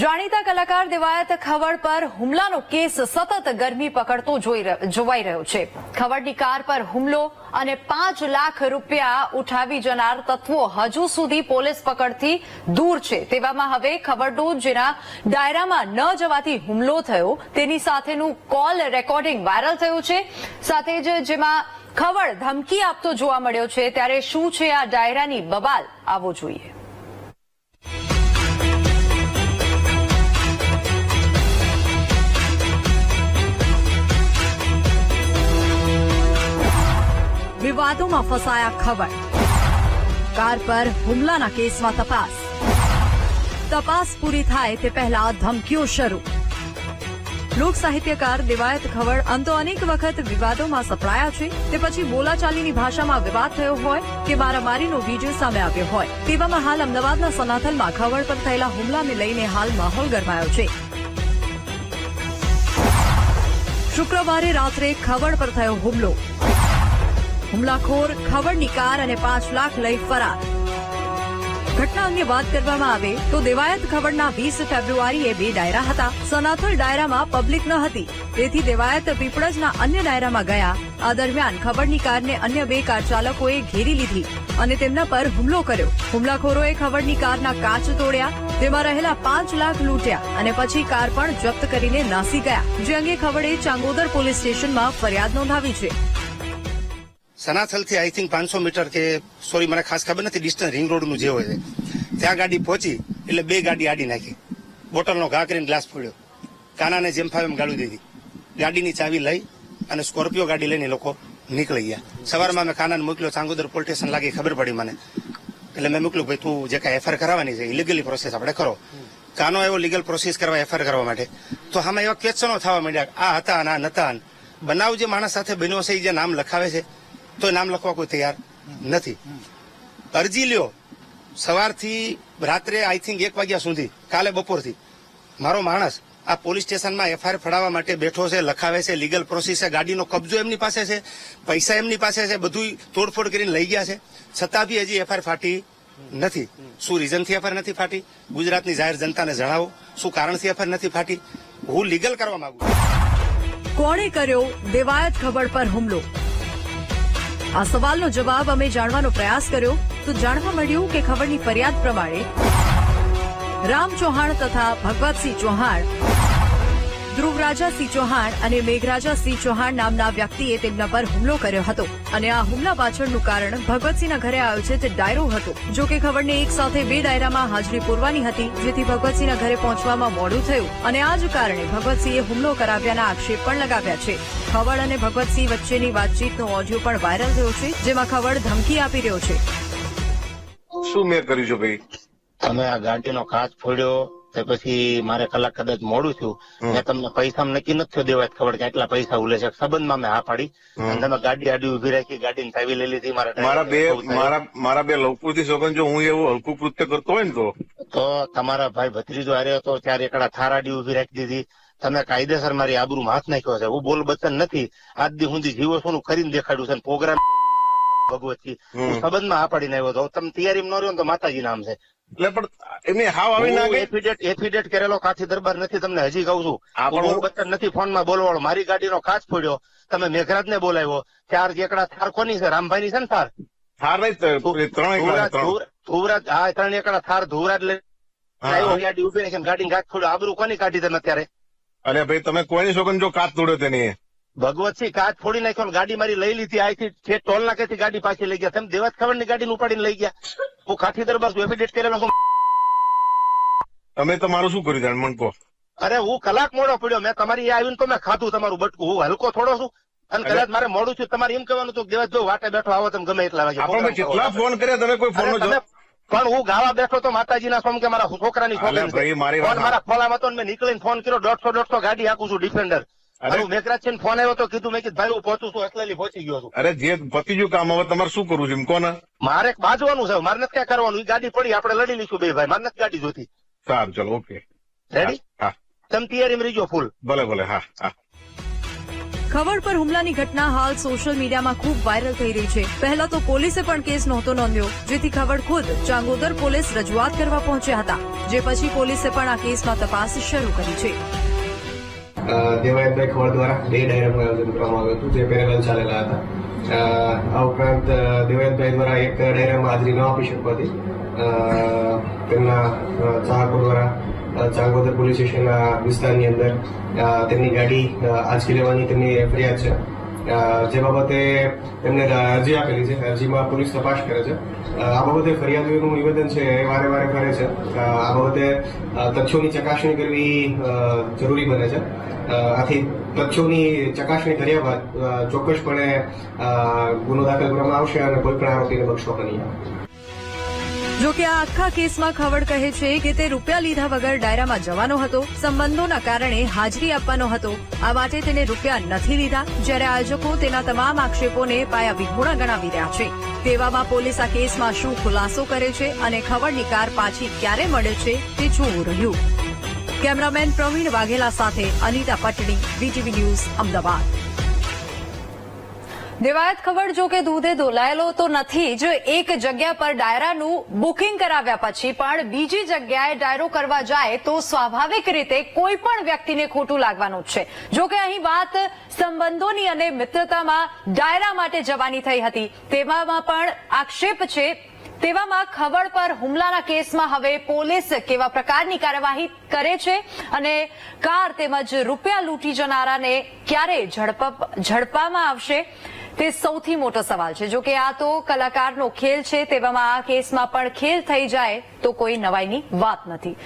જાણીતા કલાકાર દેવાયત ખવડ પર હુમલાનો કેસ સતત ગરમી પકડતો જોવાઈ રહ્યો છે. ખવડની કાર પર હુમલો અને પાંચ લાખ રૂપિયા ઉઠાવી જનાર તત્વો હજુ સુધી પોલીસ પકડથી દૂર છે. તેવામાં હવે ખવડો જેના ડાયરામાં ન જવાથી હુમલો થયો, તેની સાથેનું કોલ રેકોર્ડિંગ વાયરલ થયું છે. સાથે જ જેમાં ખવડ ધમકી આપતો જોવા મળ્યો છે. ત્યારે શું છે આ ડાયરાની બબાલ? આવો જોઈએ. વિવાદોમાં ફસાયા ખબર. કાર પર હુમલાના કેસમાં તપાસ. તપાસ પૂરી થાય તે પહેલા ધમકીઓ શરૂ. લોક સાહિત્યકાર દિવાયત ખવડ આમ તો અનેક વખત વિવાદોમાં સપડાયા છે, તે પછી બોલાચાલીની ભાષામાં વિવાદ થયો હોય કે મારામારીનો વીડિયો સામે આવ્યો હોય, તેવામાં હાલ અમદાવાદના સનાથનમાં ખવડ પર થયેલા હુમલાને લઈને હાલ માહોલ ગરમાયો છે. શુક્રવારે રાત્રે ખવડ પર થયો હુમલો. હુમલાખોર ખવડની કાર અને પાંચ લાખ લઈ ફરાર. ઘટના અંગે વાત કરવામાં આવે તો દેવાયત ખબરના વીસ ફેબ્રુઆરીએ બે ડાયરા હતા. સનાથલ ડાયરામાં પબ્લિક ન હતી. તેથી દેવાયત પીપળજના અન્ય ડાયરામાં ગયા. આ દરમિયાન ખબરની કારને અન્ય બે કાર ચાલકોએ ઘેરી લીધી અને તેમના પર હુમલો કર્યો. હુમલાખોરોએ ખબરની કારના કાચ તોડ્યા, તેમાં રહેલા પાંચ લાખ લૂંટ્યા અને પછી કાર પણ જપ્ત કરીને નાસી ગયા. જે અંગે ખબરે ચાંગોદર પોલીસ સ્ટેશનમાં ફરિયાદ નોંધાવી છે. સનાથલથી આઈ થિંક પાંચસો મીટર કે સોરી મને ખાસ ખબર નથી ડિસ્ટન્સ રિંગ રોડનું જે હોય ત્યાં ગાડી પહોંચી, એટલે બે ગાડી આડી નાખી. બોટલનો ઘા કરીને ગ્લાસ ફોડ્યો. કાનાને જેમ ફાવે એમ ગાળું દીધી. ગાડીની ચાવી લઈ અને સ્કોર્પિયો ગાડી લઈને લોકો નીકળી ગયા. સવારમાં મેં કાનાને મોકલ્યો, ચાંગોદર પોલીસ સ્ટેશન લાગી ખબર પડી મને. એટલે મેં મોકલ્યું, ભાઈ, તું જે કાંઈ એફઆઈઆર કરાવવાની છે ઇલીગલી પ્રોસેસ આપણે કરો. કાનો એવો લીગલ પ્રોસેસ કરવા એફઆઈઆર કરવા માટે. તો આમાં એવા ક્વેશ્ચનો થવા માંડ્યા. આ હતા અને આ નતા. બનાવ જે માણસ સાથે બન્યો છે, એ જે નામ લખાવે છે તો નામ લખવા કોઈ તૈયાર નથી. અરજી લ્યો. સવારથી રાત્રે આઈ થિંક એક વાગ્યા સુધી, કાલે બપોરથી. મારો માણસ આ પોલીસ સ્ટેશનમાં એફઆઈઆર ફડાવવા માટે બેઠો છે, લખાવે છે લીગલ પ્રોસેસ છે, ગાડીનો કબજો એમની પાસે છે, પૈસા એમની પાસે છે બધું તોડફોડ કરીને લઈ ગયા છે. છતાં બી હજી એફઆઈઆર ફાટી નથી. શું રીઝનથી એફઆઈઆર નથી ફાટી? ગુજરાતની જાહેર જનતાને જણાવો. શું કારણથી એફઆઈઆર નથી ફાટી? હું લીગલ કરવા માંગુ કોણે કર્યો? દેવાયત ખબર પર હુમલો. આ સવાલનો જવાબ અમે જાણવાનો પ્રયાસ કર્યો તો જાણવા મળ્યું કે ખબરની ફરિયાદ પ્રમાણે રામ ચૌહાણ તથા ભગવતસિંહ ચૌહાણ ધ્રુવરાજાસિંહ ચૌહાણ અને મેઘરાજાસિંહ ચૌહાણ નામના વ્યક્તિએ તેમના પર હુમલો કર્યો હતો. અને આ હુમલા પાછળનું કારણ ભગવતસિંહના ઘરે આયોજિત ડાયરો હતો. જો કે ખબરને એક સાથે બે ડાયરામાં હાજરી પૂરવાની હતી જેથી ભગવતસિંહના ઘરે પહોંચવામાં મોડું થયું. અને આ જ કારણે ભગવતસિંહે હુમલો કરાવ્યાના આક્ષેપ પણ લગાવ્યા છે. ખવડ અને ભગવતસિંહ વચ્ચેની વાતચીતનો ઓડિયો પણ વાયરલ થયો છે જેમાં ખવડ ધમકી આપી રહ્યો છે. શું મેં કર્યું છે ભાઈ? તમે આ ગાંઠીનો કાચ ફોડ્યો. તે પછી મારે કલાક કદાચ મોડું થયું. મેં તમને પૈસા નક્કી નથી થયો દેવાય ખબર કે આટલા પૈસા ઉલે છે. સંબંધમાં મેં હા પાડી. અને તમે ગાડી આડી ઊભી રાખી ગાડીની ચાવી લઈ લીધી મારા મારા બે મારા મારા બે લવકૃતિ સોગન જો હું એવું હલકું કૃત્ય કરતો હોય ને તો? તો તમારા ભાઈ ભત્રીજો હાર્યો હતો ત્યારે એકડા થાર આડી ઊભી રાખી દીધી. તમે કાયદેસર મારી આબરૂ હાથ નાખ્યો છે. હું બોલ બચન નથી. આજ દી સુધી જીવો છું કરીને દેખાડ્યું છે. પ્રોગ્રામ ભગવતથી. હું. સંબંધમાં હા પાડીને આવ્યો હતો. તમે તૈયારી ન રહ્યો તો માતાજી નામ છે. એટલે પણ એમની હાવ આવી ના ગઈ એફિડેટ એફિડેટ કરેલો કાથી દરબાર નથી તમને હજી કહું છું. પણ હું બચ્ચન નથી ફોનમાં બોલવાળો. મારી ગાડીનો કાચ ફોડ્યો. તમે મેઘરાજ ને બોલાવ્યો. ચાર એકડા થાર કોની છે? રામભાઈ ની છે ને થાર? થાર નહીં ત્રણ. ધુવરાજ હા ત્રણ એકડા થાર ધુવરાજ લઈ ગાડી ઊભી રાખીને ગાડી કાચ ફોડ્યો આબરૂ કોની કાઢી તમે અત્યારે? અરે ભાઈ તમે કોઈની સોગન જો કાચ તોડ્યો તેની? ભગવતસિંહ કાચ ફોડી નાખ્યો ગાડી મારી લઈ લીધી. આથી છે ટોલ નાકેથી ગાડી પાછી લઈ ગયા. તમે દેવાત ખબરની ગાડી ઉપાડીને લઈ ગયા. હું કાઠી દરબાર એફિડેટ કરેલો છું. તમે તમારું શું કર્યું જાણ? મન અરે હું કલાક મોડો પડ્યો. મેં તમારી આવીને તો મેં ખાધું તમારું બટકું. હું હલકો થોડો છું. અને કદાચ મારે મોડું છું તમારે એમ કહેવાનું હતું કે દેવાજ જો વાટે બેઠો આવો તમે ગમે એટલા વાગે. કેટલા ફોન કર્યા? તમે કોઈ ફોન પણ હું ગાવા બેઠો તો માતાજીના સોમ કે મારા છોકરાની છોકરી મારી વાત ફોન મારા ખોલામાં તો ને મેં નીકળીને ફોન કર્યો. દોઢસો દોઢસો ગાડી હાકું છું ડિફેન્ડર મેઘરાજ ફોન આવ્યો તો કીધું મેં કીધું ભાઈ હું પહોંચું છું અસલેલી પહોંચી ગયો છું. અરે જે પતી ગયું કામ હવે તમારે શું કરવું છે કોને? મારે બાજવાનું છે મારે નથી ક્યાં કરવાનું એ ગાડી પડી આપણે લડી લઈશું બે ભાઈ મારે નથી ગાડી જોતી સારું ચલો ઓકે. રેડી હા તમે તૈયારીમાં રહીજો ફૂલ ભલે ભલે હા હા. ખબર પર હુમલાની ઘટના હાલ સોશિયલ મીડિયામાં ખૂબ વાયરલ થઈ રહી છે. પહેલા તો પોલીસે પણ કેસ નહોતો નોંધ્યો જેથી ખબર ખુદ ચાંગોદર પોલીસ રજૂઆત કરવા પહોંચ્યા હતા જે પછી પોલીસે પણ આ કેસમાં તપાસ શરૂ કરી છે. દેવાયતભાઈ ખવડ દ્વારા બે ડાયરાનું આયોજન કરવામાં આવ્યું હતું, જે પેરેલલ ચાલેલા હતા. આ ઉપરાંત દેવાયતભાઈ દ્વારા એક ડાયરામાં હાજરી ન આપી શકવાથી તેમના ચાહકો દ્વારા ચાંગોદર પોલીસ સ્ટેશનના વિસ્તારની અંદર તેમની ગાડી આજકી લેવાની તેમની ફરિયાદ છે. જે બાબતે એમને અરજી આપેલી છે. અરજીમાં પોલીસ તપાસ કરે છે. આ બાબતે ફરિયાદીઓનું નિવેદન છે એ વારે વારે કરે છે. આ બાબતે તથ્યોની ચકાસણી કરવી જરૂરી બને છે. આથી તથ્યોની ચકાસણી કર્યા બાદ ચોક્કસપણે ગુનો દાખલ કરવામાં આવશે અને કોઈ પણ આરોપીને બક્ષવામાં નહીં આવે જો કે આ આખા કેસમાં ખવડ કહે છે કે તે રૂપિયા લીધા વગર ડાયરામાં જવાનો હતો. સંબંધોના કારણે હાજરી આપવાનો હતો. આ માટે તેને રૂપિયા નથી લીધા. જ્યારે આયોજકો તેના તમામ આક્ષેપોને પાયા વિહોણા ગણાવી રહ્યા છે. તેવામાં પોલીસ આ કેસમાં શું ખુલાસો કરે છે અને ખવડની કાર પાછી ક્યારે મળે છે તે જોવું રહ્યું. કેમેરામેન પ્રવીણ વાઘેલા સાથે અનિતા પટણી વીટીવી ન્યૂઝ, અમદાવાદ. દેવાયત ખબર, જો કે દૂધે ધોલાયેલો તો નથી. જ એક જગ્યા પર ડાયરાનું બુકિંગ કરાવ્યા પછી પણ બીજી જગ્યાએ ડાયરો કરવા જાય, તો સ્વાભાવિક રીતે કોઈ પણ વ્યક્તિને ખોટું લાગવાનું જ છે. જો કે અહીં વાત સંબંધોની અને મિત્રતામાં ડાયરા માટે જવાની થઈ હતી. તેવામાં પણ આક્ષેપ છે. તેવામાં ખબર પર હુમલાના કેસમાં હવે પોલીસ કેવા પ્રકારની કાર્યવાહી કરે છે અને કાર તેમજ રૂપિયા લૂંટી જનારાને ક્યારે ઝડપ ઝડપામાં આવશે? તે સૌથી મોટો સવાલ છે. જો કે આ તો કલાકારનો ખેલ છે, તેવામાં આ કેસમાં પણ ખેલ થઈ જાય તો કોઈ નવાઈની વાત નથી.